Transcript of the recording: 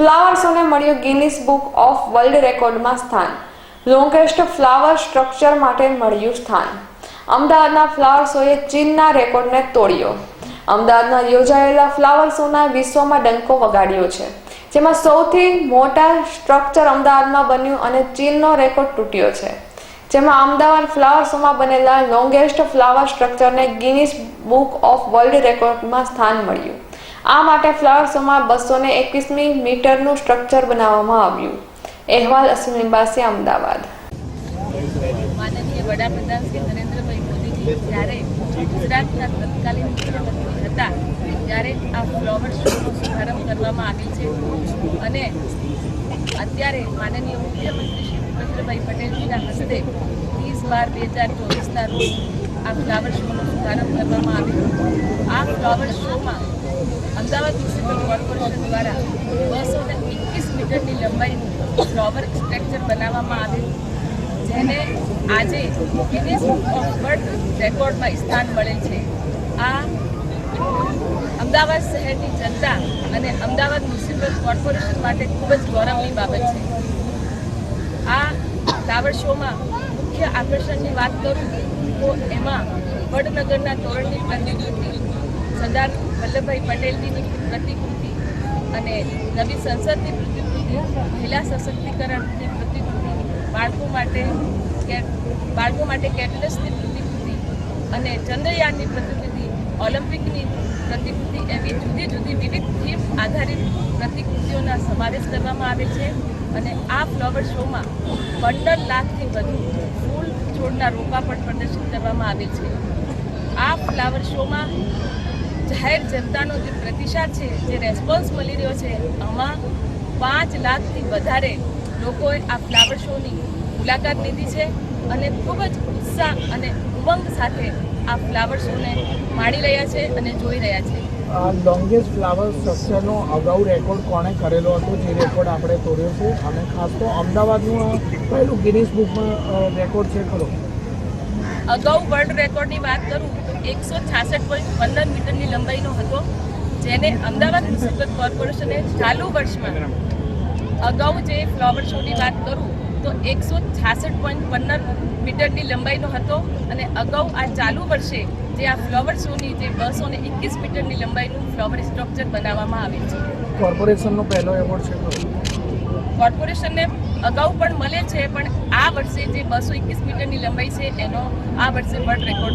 Flower શોને મળ્યું Guinness book of world રેકોર્ડમાં સ્થાન. લોંગેસ્ટ ફ્લાવર સ્ટ્રક્ચર માટે મળ્યું સ્થાન. અમદાવાદના ફ્લાવર શોએ ચીનના રેકોર્ડને તોડ્યો. અમદાવાદમાં યોજાયેલા ફ્લાવર શોના વિશ્વમાં ડંકો વગાડ્યો છે, જેમાં સૌથી મોટા સ્ટ્રક્ચર અમદાવાદમાં બન્યું અને ચીનનો રેકોર્ડ તૂટ્યો છે. જેમાં અમદાવાદ ફ્લાવર શોમાં બનેલા લોંગેસ્ટ ફ્લાવર સ્ટ્રક્ચરને ગિનિસ બુક ઓફ વર્લ્ડ રેકોર્ડમાં સ્થાન મળ્યું. આ માટે ફ્લાવર શોમાં બસો ને એકવીસમી મીટરનું સ્ટ્રક્ચર બનાવવામાં આવ્યું. અહેવાલ અશ્વિની બાસી અમદાવાદ. વડાપ્રધાન શ્રી નરેન્દ્રભાઈ મોદીજી જ્યારે ગુજરાતના તત્કાલીન મુખ્યમંત્રી હતા, ત્યારે આ ફ્લાવર શોનો શુભારંભ કરવામાં આવેલ છે. અને અત્યારે માનનીય મુખ્યમંત્રી શ્રી ભૂપેન્દ્રભાઈ પટેલજીના હસ્તે ત્રીસ બાર બે હજાર ચોવીસના રોજ આ ફ્લાવર શોનો શુભારંભ કરવામાં આવ્યો. આ ફ્લાવર શોમાં અમદાવાદ મ્યુનિસિપલ કોર્પોરેશન દ્વારા બસો ને એકવીસ મીટરની લંબાઈનું ફ્લાવર સ્ટ્રક્ચર બનાવવામાં આવ્યું. જેને આજે ગિનિસ ઓફ વર્લ્ડ રેકોર્ડમાં સ્થાન મળે છે. આ અમદાવાદ શહેરની જનતા અને અમદાવાદ મ્યુનિસિપલ કોર્પોરેશન માટે ખૂબ જ ગૌરવની બાબત છે. આ ફ્લાવર શોમાં મુખ્ય આકર્ષણની વાત કરું તો એમાં વડનગરના તોરણની પ્રતિકૃતિ સરદાર વલ્લભભાઈ પટેલજીની પ્રતિકૃતિ અને નવી સંસદની પ્રતિકૃતિ, મહિલા સશક્તિકરણની પ્રતિકૃતિ, બાળકો માટે બાળકો માટે કેટલસની પ્રતિકૃતિ અને ચંદ્રયાનની પ્રતિકૃતિ, ઓલિમ્પિકની પ્રતિકૃતિ એવી જુદી જુદી વિવિધ આધારિત પ્રતિકૃતિઓના સમાવેશ કરવામાં આવે છે અને આ ફ્લાવર શોમાં પંદર લાખથી વધુ ફૂલ છોડના રોપા પણ પ્રદર્શિત કરવામાં આવે છે. આ ફ્લાવર શોમાં જાહેર જનતાનો જે પ્રતિસાદ છે, જે રેસ્પોન્સ મળી રહ્યો છે, આમાં પાંચ લાખથી વધારે લોકોએ આ ફ્લાવર શોની મુલાકાત લીધી છે અને ખૂબ જ ઉત્સાહ અને ઉમંગ સાથે આ ફ્લાવર શોને માણી રહ્યા છે અને જોઈ રહ્યા છે. લોંગેસ્ટ ફ્લાવર સ્ટ્રક્ચરનો અગાઉ રેકોર્ડ કોણે કરેલો હતો? જે રેકોર્ડ આપણે તોડ્યો છે. અને ખાસ તો અમદાવાદનું આ પહેલું ગિનિસ બુકમાં રેકોર્ડ છે ખરો? અગાઉ વર્લ્ડ રેકોર્ડની વાત કરું તો એકસો છાસઠ પોઈન્ટ પંદર મીટરની લંબાઈનો હતો, જેને અમદાવાદ મ્યુનિસિપલ કોર્પોરેશને ચાલુ વર્ષમાં અગાઉ જે ફ્લાવર શોની વાત કરું તો એકસો છાસઠ પોઈન્ટ પંદર મીટરની લંબાઈનો હતો અને અગાઉ આ ચાલુ વર્ષે જે આ ફ્લાવર શોની જે બસો ને એકવીસ મીટરની લંબાઈનું ફ્લાવર સ્ટ્રક્ચર બનાવવામાં આવે છે. કોર્પોરેશનનો પહેલો એવોર્ડ છે કોર્પોરેશનને અગાઉ પણ મળે છે પણ આ વર્ષે જે બસો એકવીસ મીટરની લંબાઈ છે એનો આ વર્ષે વર્લ્ડ રેકોર્ડ